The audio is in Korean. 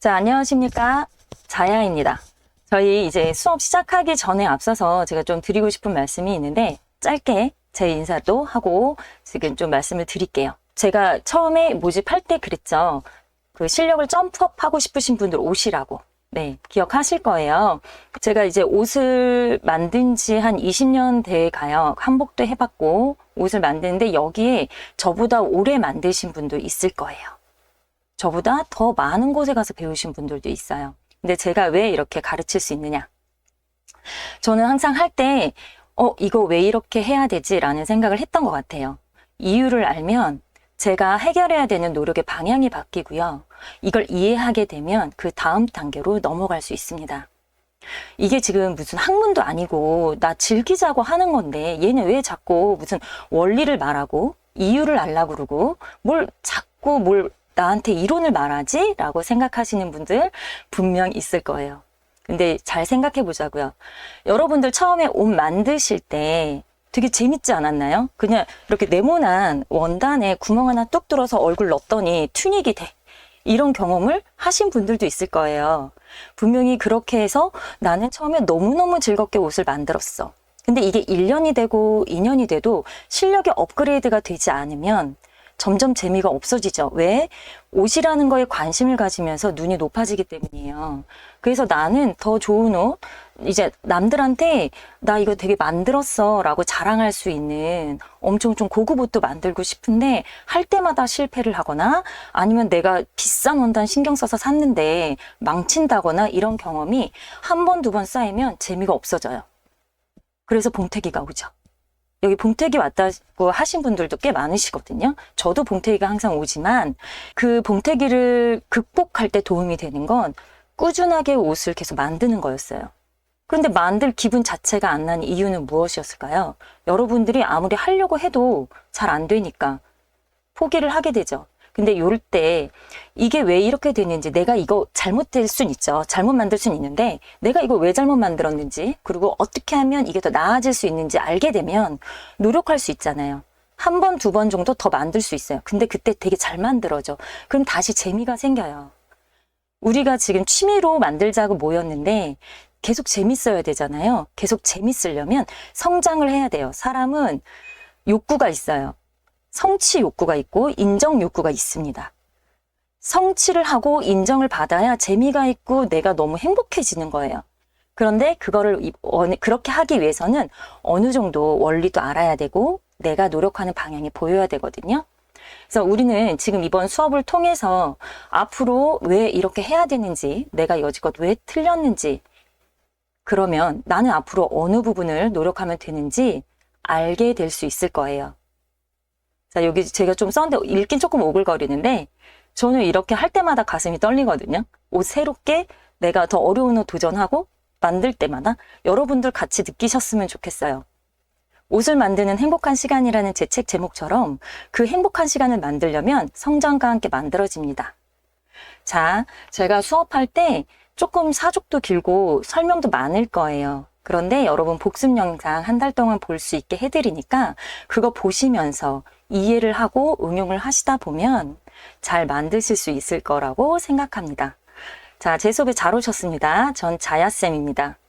자, 안녕하십니까. 자야입니다. 저희 이제 수업 시작하기 전에 앞서서 제가 좀 드리고 싶은 말씀이 있는데, 짧게 제 인사도 하고 지금 좀 말씀을 드릴게요. 제가 처음에 모집할 때 그랬죠. 그 실력을 점프업 하고 싶으신 분들 오시라고. 네, 기억하실 거예요. 제가 이제 옷을 만든 지 한 20년 돼 가요. 한복도 해봤고, 옷을 만드는데 여기에 저보다 오래 만드신 분도 있을 거예요. 저보다 더 많은 곳에 가서 배우신 분들도 있어요. 근데 제가 왜 이렇게 가르칠 수 있느냐? 저는 항상 할 때, 어, 이거 왜 이렇게 해야 되지? 라는 생각을 했던 것 같아요. 이유를 알면 제가 해결해야 되는 노력의 방향이 바뀌고요. 이걸 이해하게 되면 그 다음 단계로 넘어갈 수 있습니다. 이게 지금 무슨 학문도 아니고 나 즐기자고 하는 건데 얘는 왜 자꾸 무슨 원리를 말하고 이유를 알라고 그러고 뭘 자꾸 뭘 나한테 이론을 말하지? 라고 생각하시는 분들 분명 있을 거예요. 근데 잘 생각해 보자고요. 여러분들 처음에 옷 만드실 때 되게 재밌지 않았나요? 그냥 이렇게 네모난 원단에 구멍 하나 뚝 뚫어서 얼굴 넣었더니 튜닉이 돼. 이런 경험을 하신 분들도 있을 거예요. 분명히 그렇게 해서 나는 처음에 너무너무 즐겁게 옷을 만들었어. 근데 이게 1년이 되고 2년이 돼도 실력이 업그레이드가 되지 않으면 점점 재미가 없어지죠. 왜? 옷이라는 거에 관심을 가지면서 눈이 높아지기 때문이에요. 그래서 나는 더 좋은 옷, 이제 남들한테 나 이거 되게 만들었어 라고 자랑할 수 있는 엄청 좀 고급 옷도 만들고 싶은데 할 때마다 실패를 하거나 아니면 내가 비싼 원단 신경 써서 샀는데 망친다거나 이런 경험이 한 번, 두 번 쌓이면 재미가 없어져요. 그래서 봉태기가 오죠. 여기 봉태기 왔다고 하신 분들도 꽤 많으시거든요. 저도 봉태기가 항상 오지만 그 봉태기를 극복할 때 도움이 되는 건 꾸준하게 옷을 계속 만드는 거였어요. 그런데 만들 기분 자체가 안 나는 이유는 무엇이었을까요? 여러분들이 아무리 하려고 해도 잘 안 되니까 포기를 하게 되죠. 근데 요럴 때 이게 왜 이렇게 되는지 내가 이거 잘못될 순 있죠. 잘못 만들 순 있는데 내가 이거 왜 잘못 만들었는지 그리고 어떻게 하면 이게 더 나아질 수 있는지 알게 되면 노력할 수 있잖아요. 한 번, 두 번 정도 더 만들 수 있어요. 근데 그때 되게 잘 만들어져. 그럼 다시 재미가 생겨요. 우리가 지금 취미로 만들자고 모였는데 계속 재밌어야 되잖아요. 계속 재밌으려면 성장을 해야 돼요. 사람은 욕구가 있어요. 성취 욕구가 있고 인정 욕구가 있습니다. 성취를 하고 인정을 받아야 재미가 있고 내가 너무 행복해지는 거예요. 그런데 그거를 그렇게 하기 위해서는 어느 정도 원리도 알아야 되고 내가 노력하는 방향이 보여야 되거든요. 그래서 우리는 지금 이번 수업을 통해서 앞으로 왜 이렇게 해야 되는지, 내가 여지껏 왜 틀렸는지, 그러면 나는 앞으로 어느 부분을 노력하면 되는지 알게 될 수 있을 거예요. 자, 여기 제가 좀 썼는데 읽긴 조금 오글거리는데 저는 이렇게 할 때마다 가슴이 떨리거든요. 옷 새롭게 내가 더 어려운 옷 도전하고 만들 때마다 여러분들 같이 느끼셨으면 좋겠어요. 옷을 만드는 행복한 시간이라는 제 책 제목처럼 그 행복한 시간을 만들려면 성장과 함께 만들어집니다. 자, 제가 수업할 때 조금 사족도 길고 설명도 많을 거예요. 그런데 여러분 복습 영상 한 달 동안 볼 수 있게 해드리니까 그거 보시면서 이해를 하고 응용을 하시다 보면 잘 만드실 수 있을 거라고 생각합니다. 자, 제 수업에 잘 오셨습니다. 전 자야쌤입니다.